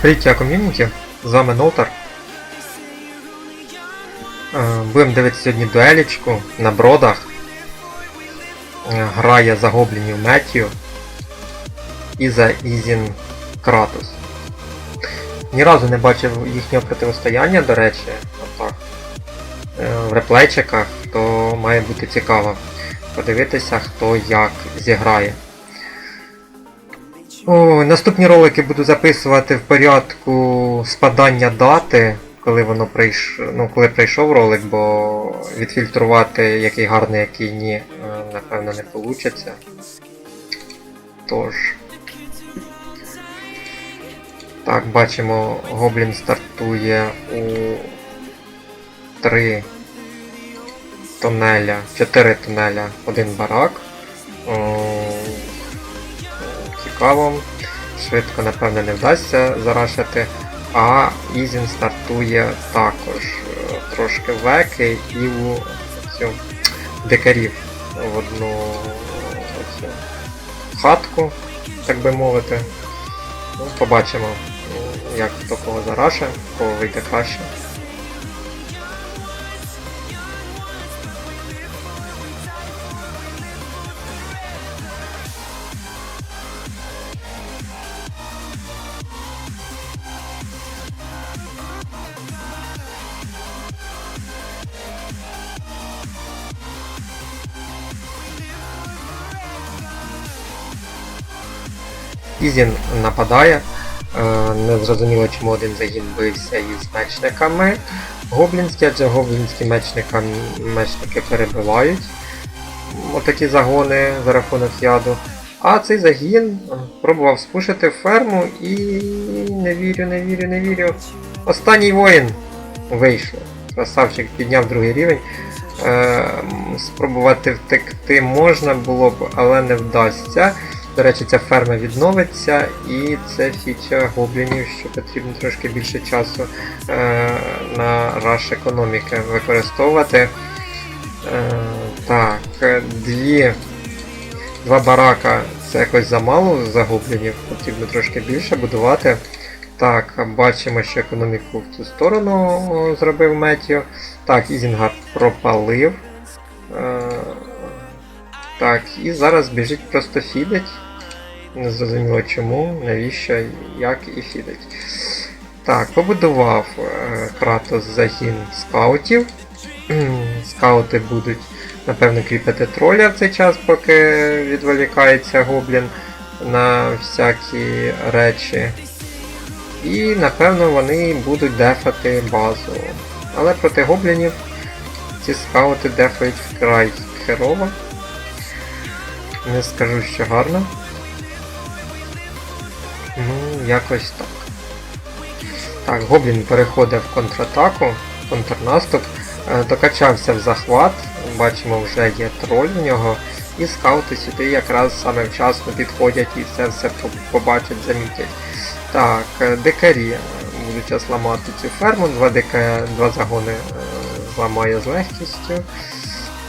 Привіт, ком'юніті, з вами Ноутер. Е, Будемо дивитися сьогодні дуелічку на бродах. Е, Грає за гоблінів Меттію і за Ізін Кратус. Ні разу не бачив їхнього протистояння, до речі, отак. е, В реплейчиках, то має бути цікаво подивитися, хто як зіграє. О, наступні ролики буду записувати в порядку спадання дати, коли воно прийш... ну, коли прийшов ролик, бо відфільтрувати який гарний, який ні, е, напевно не вийде. Тож. Так, бачимо, Гоблін стартує у 3 тунеля, 4 тунеля, один барак. О, цікаво. Швидко, напевне, не вдасться зарашити. А Ізін стартує також. Е, Трошки веки і у цю дикарів в одну цю хатку, так би мовити. Ну, побачимо, як хто кого зараше, кого вийде краще. Ізін нападає. Е, Не зрозуміло, чому один загін бився із мечниками. Гоблінські, адже гоблінські мечника, мечники перебивають отакі загони за рахунок яду. А цей загін пробував спушити ферму і не вірю, не вірю, не вірю. Останній воїн вийшло. Красавчик підняв другий рівень. Е, спробувати втекти можна було б, але не вдасться. До речі, ця ферма відновиться і це фіча гоблінів, що потрібно трошки більше часу е, на раш економіки використовувати. Е, так, дві, два барака це якось замало за гоблінів, потрібно трошки більше будувати. Так, бачимо, що економіку в цю сторону зробив Метіо. Так, Ізінгар пропалив. Е, так, і зараз біжить просто фідить. Не зрозуміло чому, навіщо, як і фідить. Так, побудував е, Кратос загін скаутів. Скаути будуть, напевно, кріпити троля в цей час, поки відволікається гоблін на всякі речі. І напевно вони будуть дефати базу. Але проти гоблінів ці скаути дефають вкрай херово. Не скажу, що гарно. Ну, якось так. Так, гоблін переходить в контратаку, контрнаступ, е, докачався в захват, бачимо, вже є троль в нього, і скаути сюди якраз саме вчасно підходять і це все побачать, замітять. Так, е, дикарі е, будуть ламати цю ферму, два, дика, два загони зламає з легкістю.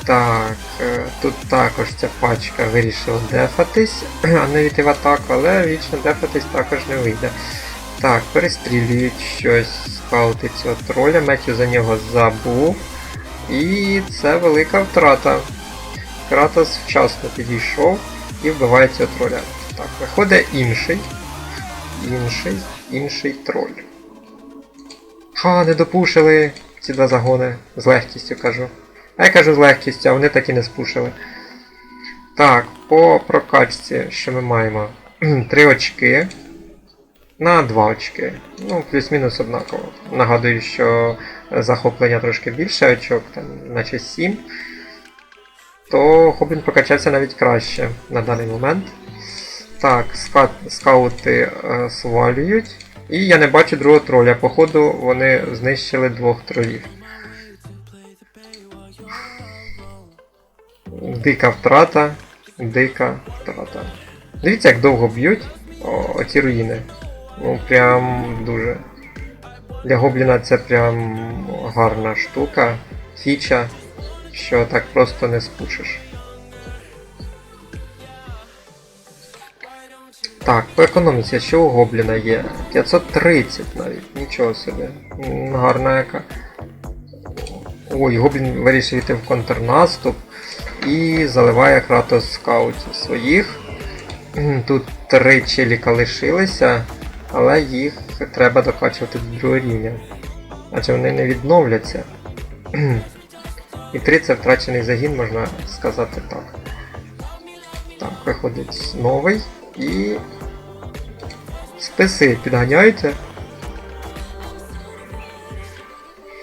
Так, е, тут також ця пачка вирішила дефатись, а не йти в атаку, але вічно дефатись також не вийде. Так, перестрілюють щось, скаути цього троля, Меттю за нього забув. І це велика втрата. Кратос вчасно підійшов і вбиває цього троля. Так, виходить інший. Інший, інший троль. Ха, не допушили ці два загони. З легкістю кажу. А я кажу з легкістю, а вони так і не спушили. Так, по прокачці, що ми маємо? 3 очки. На 2 очки. Ну, плюс-мінус однаково. Нагадую, що захоплення трошки більше очок, там, наче 7. То Хоблін прокачався навіть краще на даний момент. Так, ска... скаути е, свалюють. І я не бачу другого троля. Походу вони знищили двох тролів. Дика втрата, дика втрата. Дивіться, як довго б'ють оці руїни. Ну, прям дуже. Для гобліна це прям гарна штука, фіча, що так просто не спушиш. Так, по економіці, що у Гобліна є? 530 навіть, нічого собі. Гарна яка. Ой, Гоблін вирішив йти в контрнаступ і заливає Кратос скаутів своїх. Тут три челіка лишилися, але їх треба докачувати до другого рівня. Адже вони не відновляться. І 3 це втрачений загін, можна сказати так. Так, виходить новий і. Списи підганяються.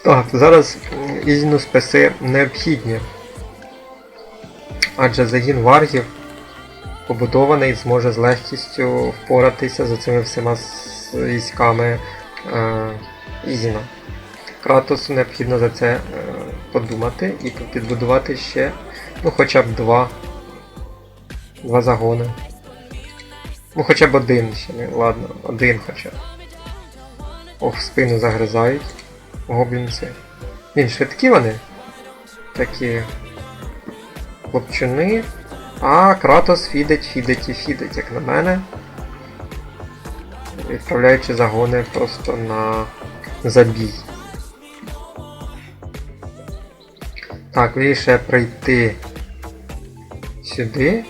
Так, зараз Ізіну списи необхідні. Адже загін варгів побудований зможе з легкістю впоратися з цими всіма військами е, Ізіна. Кратосу необхідно за це е, подумати і підбудувати ще ну, хоча б два, два загони. Ну хоча б один ще не, ладно, один хоча б. Ох, в спину загризають гоблінці. Він швидкі вони. Такі хлопчуни. А Кратос фідить, фідить і фідить, як на мене. Відправляючи загони просто на забій. Так, вирішує прийти сюди.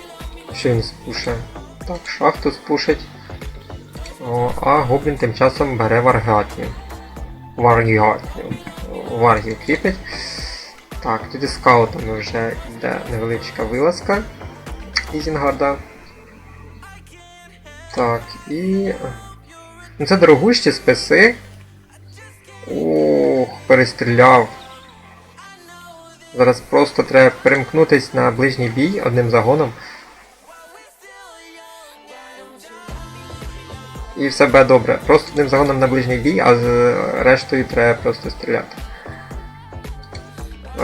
Що він спуше? Так, шахту спушить. О, а гоблін тим часом бере варгатню. Варгатню. Варгів кріпить. Так, туди скаутами вже йде невеличка вилазка Ізінгарда. Так, і. Ну це дорогущі списи. Ох, перестріляв. Зараз просто треба перемкнутись на ближній бій одним загоном. І все буде добре. Просто одним загоном на ближній бій, а з рештою треба просто стріляти.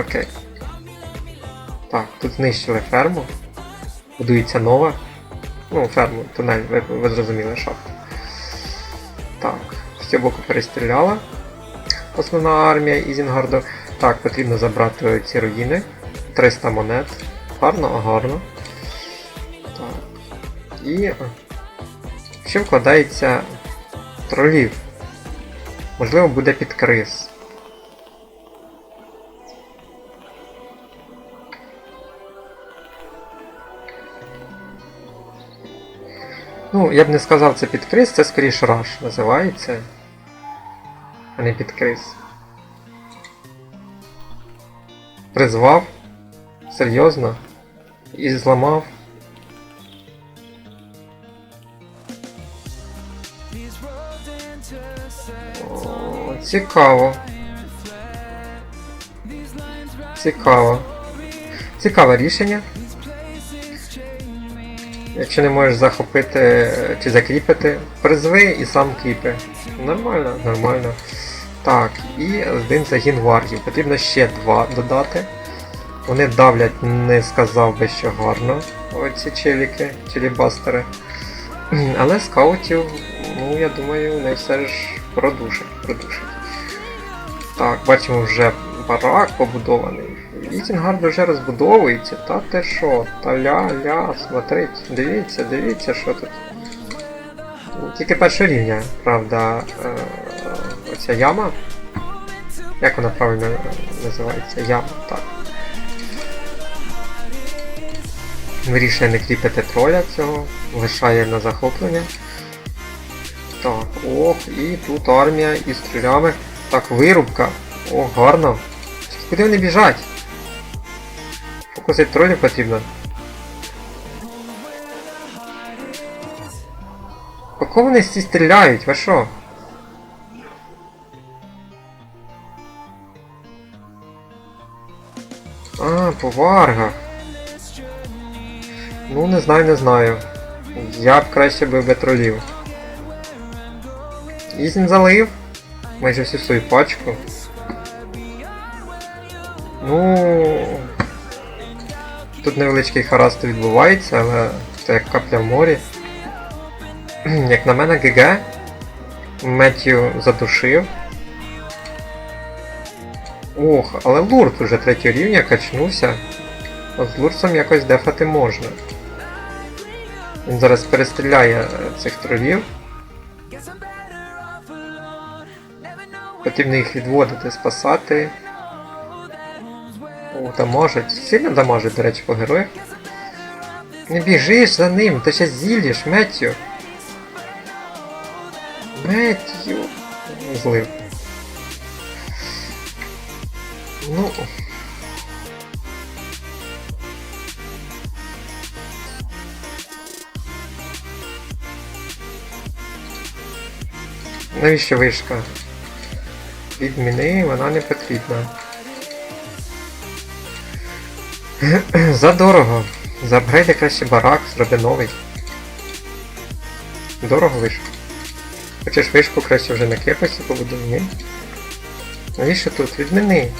Окей. Так, тут знищили ферму. Будується нова. Ну, ферму, тунель, ви, ви зрозуміли, шахту. Так, з цього боку перестріляла. Основна армія Ізінгарду. Так, потрібно забрати ці руїни. 300 монет. Гарно, а гарно. Так. І. е, Що вкладається тролів? Можливо, буде під Ну, я б не сказав це під крис, це скоріше раш називається. А не під крис. Призвав. Серйозно. І зламав. О, цікаво. Цікаво. Цікаве рішення. Якщо не можеш захопити чи закріпити, призви і сам кріпи. Нормально, нормально. Так, і один загін варгів. Потрібно ще два додати. Вони давлять, не сказав би, що гарно. Оці челіки, челібастери. Але скаутів, ну я думаю, вони все ж продушать, продушать. Так, бачимо вже барак побудований. Вітінгард вже розбудовується, та те що, та ля-ля, смотрите, дивіться, дивіться, що тут. Ну, Тільки першого рівня, правда, е, оця яма. Як вона правильно називається? Яма, так. Вирішує не кріпити троля цього, лишає на захоплення. Так, ох, і тут армія із тролями. Так, вирубка. О, гарно. Куди вони біжать? Фокусить тролів потрібно. По кого вони всі стріляють? Ви що? А, по варгах. Ну, не знаю, не знаю. Я б краще би би тролів. Ізін залив. Майже всю свою пачку. Ну. Тут невеличкий хараст відбувається, але це як капля в морі. Як на мене, ГГ. Меттю задушив. Ох, але лурд уже третього рівня качнувся. От з лурсом якось дефати можна. Він зараз перестріляє е, цих тролів. Потрібно їх відводити, спасати. Дамажить. Сильно дамажить, до речі, по героях. Не біжиш за ним, ти ще зіллєш, Меттю. Меттю. Злив. Ну. Навіщо вишка? Відміни, вона не потрібна. Задорого. Заапгрейди краще барак, зроби новий. Дорого вишку. Хочеш вишку краще вже на крепості побудуй, ні? Навіщо тут? Відміни.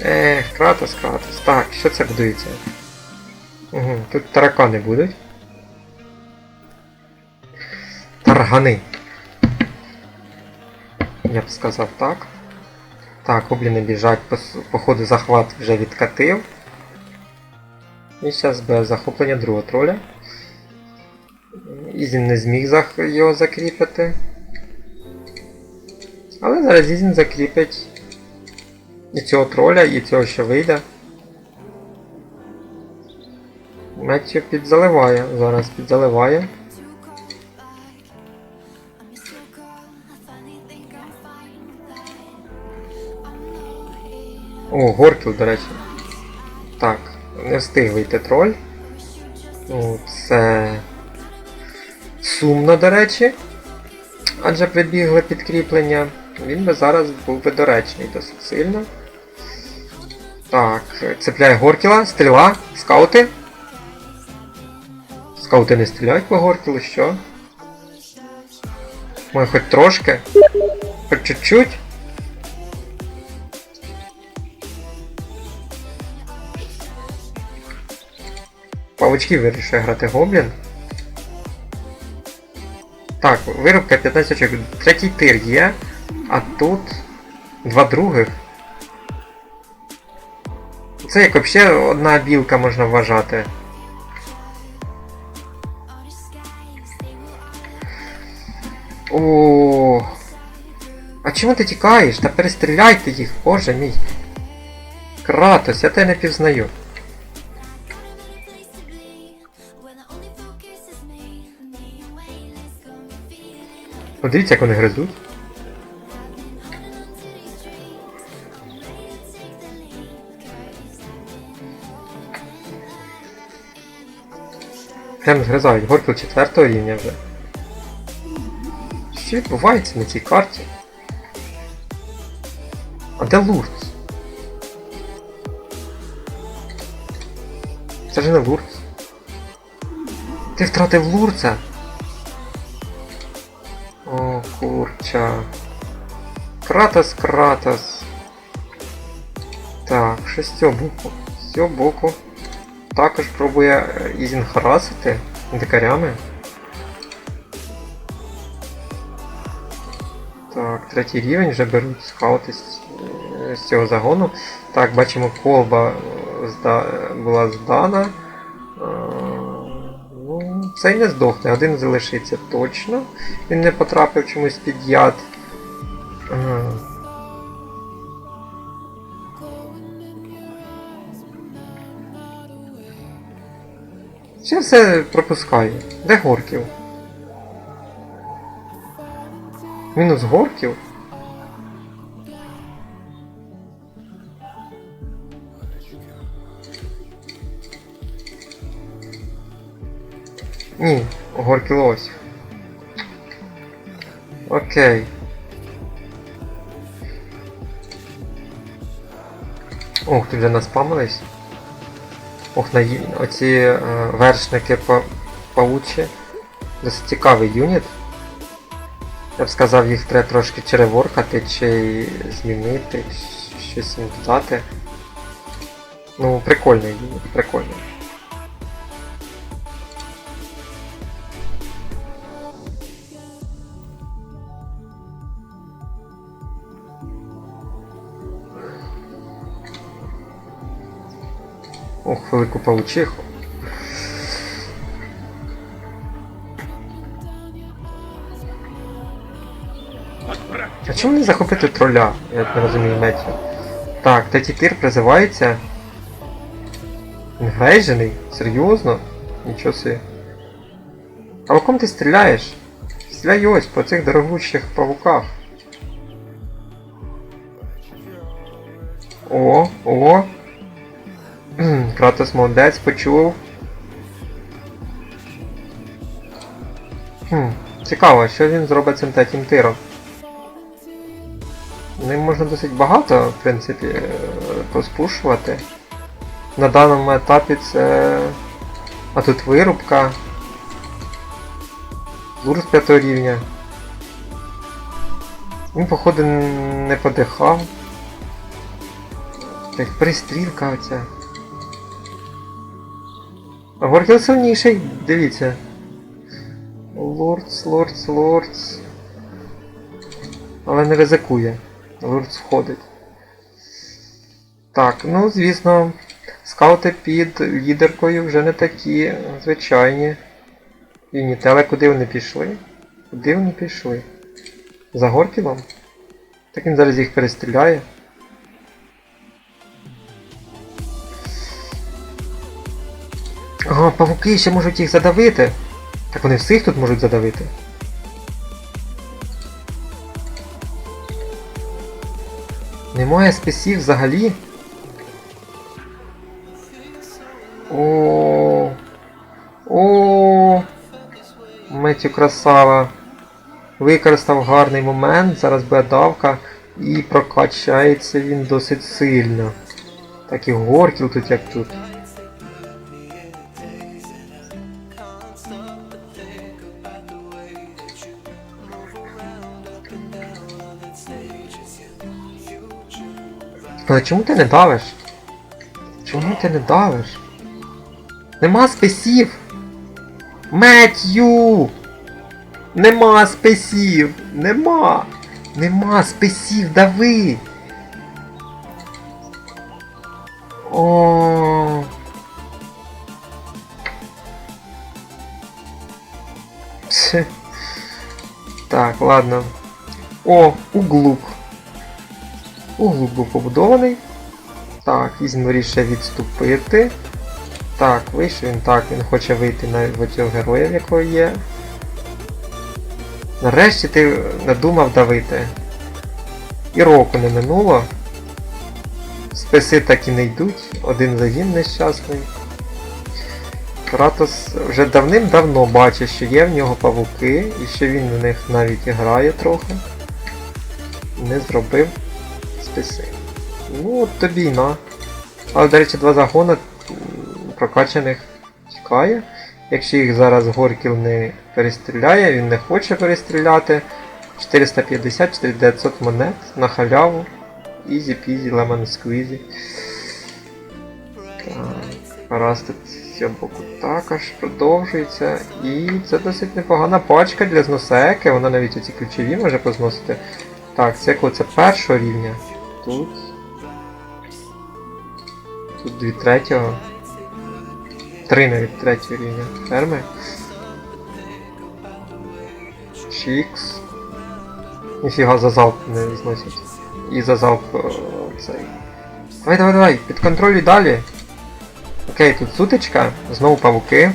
Ех, Кратос, Кратос. Так, що це будується? Угу, тут таракани будуть. Таргани. Я б сказав так. Так, гобліни біжать, походу захват вже відкатив. І зараз без захоплення другого троля. Ізін не зміг його закріпити. Але зараз Ізін закріпить і цього троля, і цього, що вийде. Меттю підзаливає, зараз підзаливає. О, Горкіл, до речі. Так, не встиг вийти троль. Це сумно, до речі. Адже прибігли підкріплення. Він би зараз був би доречний досить сильно. Так, цепляє Горкіла, стріла, скаути. Скаути не стріляють по Горкілу, що? Може хоч трошки? Хоч чуть-чуть? Павучки вирішує грати Гоблін. Так, виробка 15 очок. Третій тир є, а тут два других. Це як взагалі одна білка можна вважати. О. А чому ти тікаєш? Та перестріляйте їх, боже мій. Кратос, я тебе не пізнаю. Подивіться, як вони гризуть. Прям згризають горкіл четвертого рівня вже. Що відбувається на цій карті? А де Лурц? Це ж не Лурц. Ти втратив Лурца? Кратос, Кратос. Так, що з цього боку? З боку. Також пробує е, Ізін харасити дикарями. Так, третій рівень вже беруть скаути з, е, цього загону. Так, бачимо, колба е, зда, була здана. Ну, цей не здохне, один залишиться точно. Він не потрапив чомусь під яд. Все пропускаю. Де Горків? Мінус Горків? Ні, Горків ось. Окей. Ох, тут вже наспамились. Ох, на оці е, вершники па паучі. Досить цікавий юніт. Я б сказав, їх треба трошки череворкати чи змінити, щось їм додати. Ну, прикольний юніт, прикольний. велику паучиху. А чому не захопити троля? Я не розумію метю. Так, третій тир призивається. Інгрейджений? Серйозно? Нічого собі. А ком ти стріляєш? Стріляй ось по цих дорогущих павуках. О, о! Кратос молодець, почув. Хм, цікаво, що він зробить цим третім тиром. Ним можна досить багато, в принципі, е, поспушувати. На даному етапі це. А тут вирубка. Лур з п'ятого рівня. Він, походу, не подихав. Так, пристрілка оця. А сильніший, дивіться. Лордс, лордс, лордс. Але не ризикує. Лордс входить. Так, ну звісно, скаути під лідеркою вже не такі звичайні. Юнітели, куди вони пішли? Куди вони пішли? За Горкілом? Так він зараз їх перестріляє. Ага, павуки ще можуть їх задавити. Так вони всіх тут можуть задавити. Немає списів взагалі. О. О. Меттю красава. Використав гарний момент, зараз буде давка і прокачається він досить сильно. Так і горкіл тут як тут. Але чому ти не давиш? Чому ти не давиш? Нема списів! Меттю! Нема списів! Нема! Нема списів, дави! О. Псе. Так, ладно. О, углук. Углук був побудований. Так, візьм вирішує відступити. Так, вийшов він так, він хоче вийти на в цього героя, в якого є. Нарешті ти надумав давити. І року не минуло. Списи так і не йдуть, один загін нещасний. Кратос вже давним-давно бачить, що є в нього павуки, і що він в них навіть грає трохи. Не зробив списи. Ну, от тобі на. Але, до речі, два загони прокачаних чекає. Якщо їх зараз Горкіл не перестріляє, він не хоче перестріляти. 450-4900 монет на халяву. Пізі, лемон сквізі. Так, раз тут з цього боку також продовжується. І це досить непогана пачка для зносеки, вона навіть оці ключові може позносити. Так, це це першого рівня. Тут. Тут дві третього. Три навіть третього рівня. Ферми. Чікс. Ніфіга за залп не зносять. І за залп е, цей. Давай, давай, давай, під підконтролюй далі. Окей, тут сутичка, знову павуки.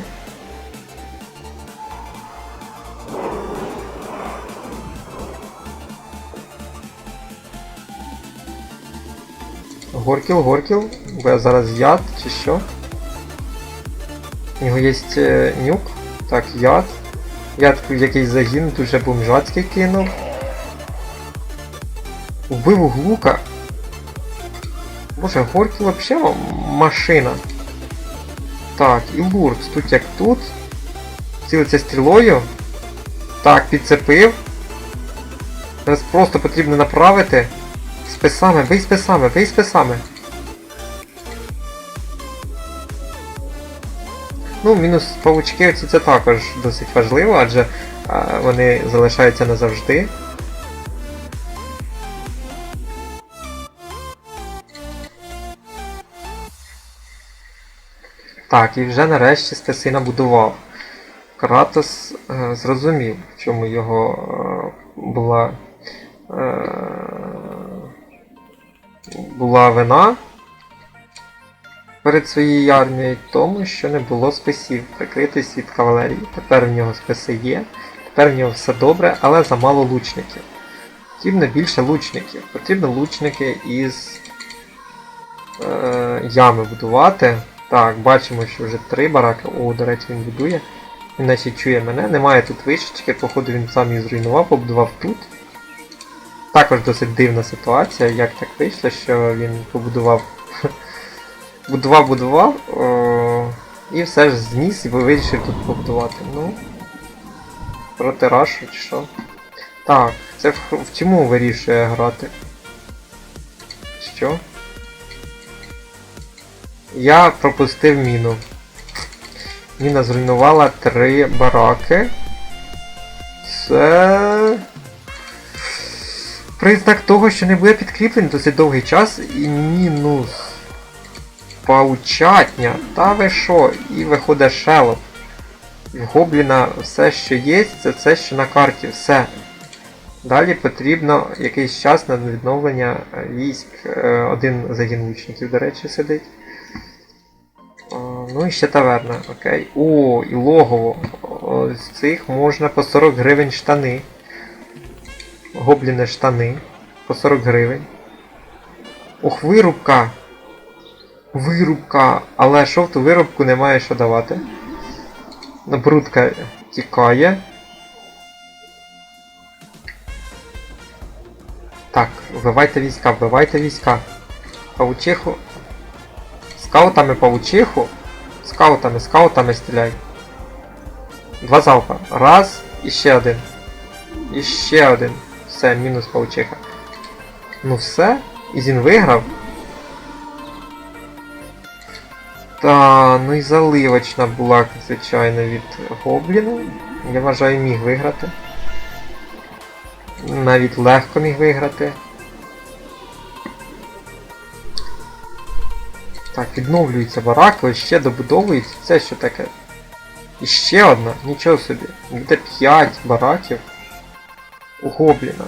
Горкіл, Горкіл, бо зараз яд чи що. У нього є е, нюк. Так, яд. Яд якийсь загін, дуже бомжацький кинув. Убив углука. Боже, Горкіл взагалі машина. Так, і Луркс тут як тут. Цілиться стрілою. Так, підцепив. Зараз просто потрібно направити. Списами, бий списами, бий списами. Ну, мінус павучки оці це також досить важливо, адже а, вони залишаються назавжди. Так, і вже нарешті списи набудував. Кратос е, зрозумів, в чому його е, була була вина перед своєю армією, тому що не було списів, прикритись від кавалерії. Тепер в нього списи є, тепер в нього все добре, але замало лучників. Потрібно більше лучників. Потрібно лучники із е, ями будувати. Так, бачимо, що вже три бараки. О, до речі, він будує. Він наче чує мене. Немає тут вишечки, походу він сам її зруйнував, побудував тут. Також досить дивна ситуація, як так вийшло, що він побудував. будував, будував. О, і все ж зніс і вирішив тут побудувати. Ну. Проти рашу чи що. Так, це в, в чому вирішує грати? Що? Я пропустив міну. Міна зруйнувала три бараки. Це. Признак того, що не буде підкріплень досить довгий час і мінус. Паучатня. Та ви що? І виходить шелоп. В Гобліна все, що є, це все, що на карті. Все. Далі потрібно якийсь час на відновлення е, військ. Е, Один загін лучників, до речі, сидить. Ну і ще таверна, окей. О, і логово. З цих можна по 40 гривень штани. Гобліни штани. По 40 гривень. Ох, вирубка! Вирубка! Але що в ту вирубку немає що давати. Набрудка тікає. Так, вбивайте війська, вбивайте війська. Паучиху. Скаутами паучиху. Скаутами, скаутами стріляй. Два залпа. Раз, і ще один. І ще один. Все, мінус паучиха. Ну все. Ізін виграв. Та, ну і заливочна була, звичайно, від Гобліна. Я вважаю, міг виграти. Навіть легко міг виграти. Так, відновлюються бараки, ще добудовується. Це що таке? І ще одна, нічого собі. Буде 5 бараків Гобліна.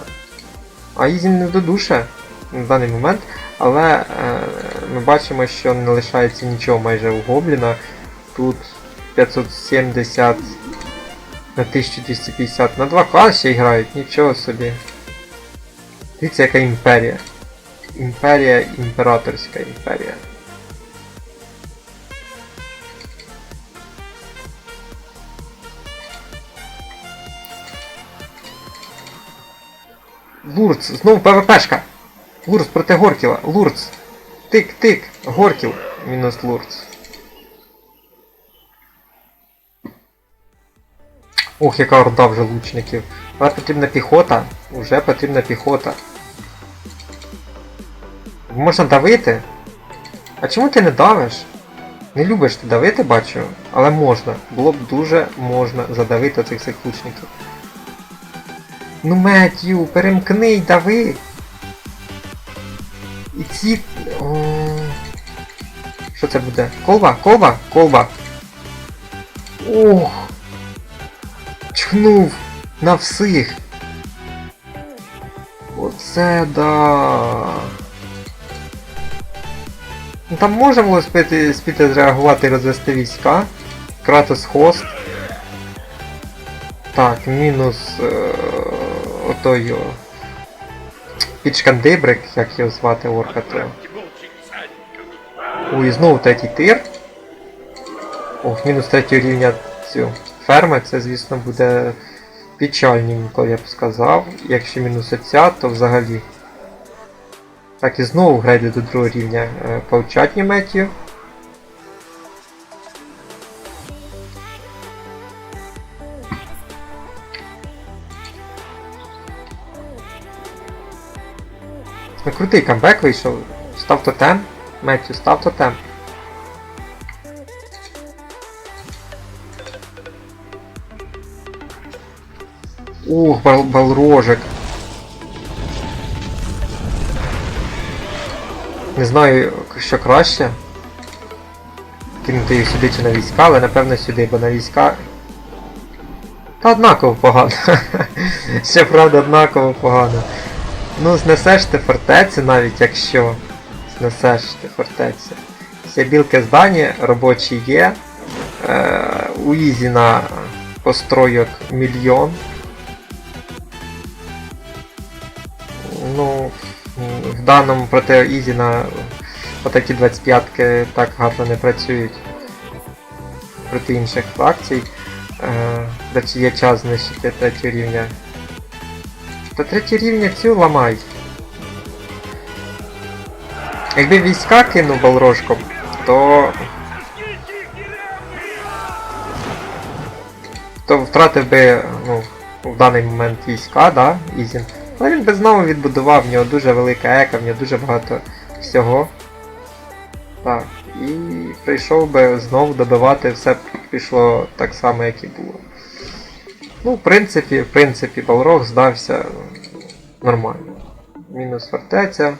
А Ізін не додуше на даний момент, але е, ми бачимо, що не лишається нічого майже у Гобліна. Тут 570 на 1250 на 2К ще грають, нічого собі. Дивіться, яка імперія. Імперія, імператорська імперія. Лурц, знову ПВПшка! Лурц проти Горкіла, Лурц! Тик-тик! Горкіл! Мінус Лурц. Ох, яка орда вже лучників. Але потрібна піхота. Уже потрібна піхота. Можна давити? А чому ти не давиш? Не любиш ти давити, бачу, але можна. Було б дуже можна задавити цих всіх лучників. Ну Меттю, перемкни дави. І ці. О... Що це буде? Колба? Колба? Колба. Ох. Чхнув на всіх. Оце да. Ну там було спити, спіти зреагувати і розвести війська. Кратос хост. Так, мінус е, отой о, підшкандибрик, як його звати орка то. Ой, знову третій тир. Ох, мінус третього рівня цю ферми, це звісно буде печальненько, я б сказав. Якщо мінус оця, то взагалі. Так, і знову грейди до другого рівня е, паучатні Ну, крутий камбек вийшов. Став тотем. Меттю, став тотем. Ух, бал балрожик. Не знаю, що краще. Кинути їх сюди чи на війська, але напевно сюди, бо на війська. Та однаково погано. Ще правда однаково погано. Ну, знесеш ти фортецю навіть якщо знесеш ти фортецю. Всі білки здані, робочі є. Е, у Ізіна постройок мільйон. Ну, в даному проти Ізіна отакі 25-ки так гарно не працюють проти інших фракцій. Е, до є час знищити третього рівня. Та третій рівня цю ламай. Якби війська кинув балрожком, то. То втратив би, ну, в даний момент війська, да, Ізін. Але він би знову відбудував, в нього дуже велика ека, в нього дуже багато всього. Так, і прийшов би знову додавати, все пішло так само, як і було. Ну, в принципі, в принципі, Балрог здався нормально. Мінус фортеця.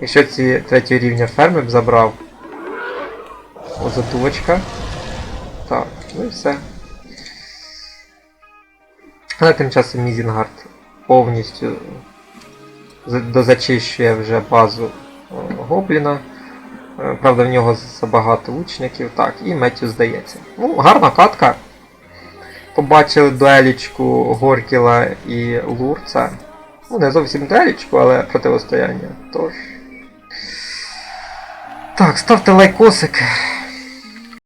Якщо ці третього рівня ферми б забрав. О, затулочка. Так, ну і все. Але тим часом Мізінгард повністю дозачищує вже базу е, Гобліна. Е, Правда, в нього забагато лучників. Так, і Меттю здається. Ну, гарна катка. Побачили дуелічку Горкіла і Лурца. Ну, не зовсім дуелічку, але противостояння. Тож. Так, ставте лайкосик.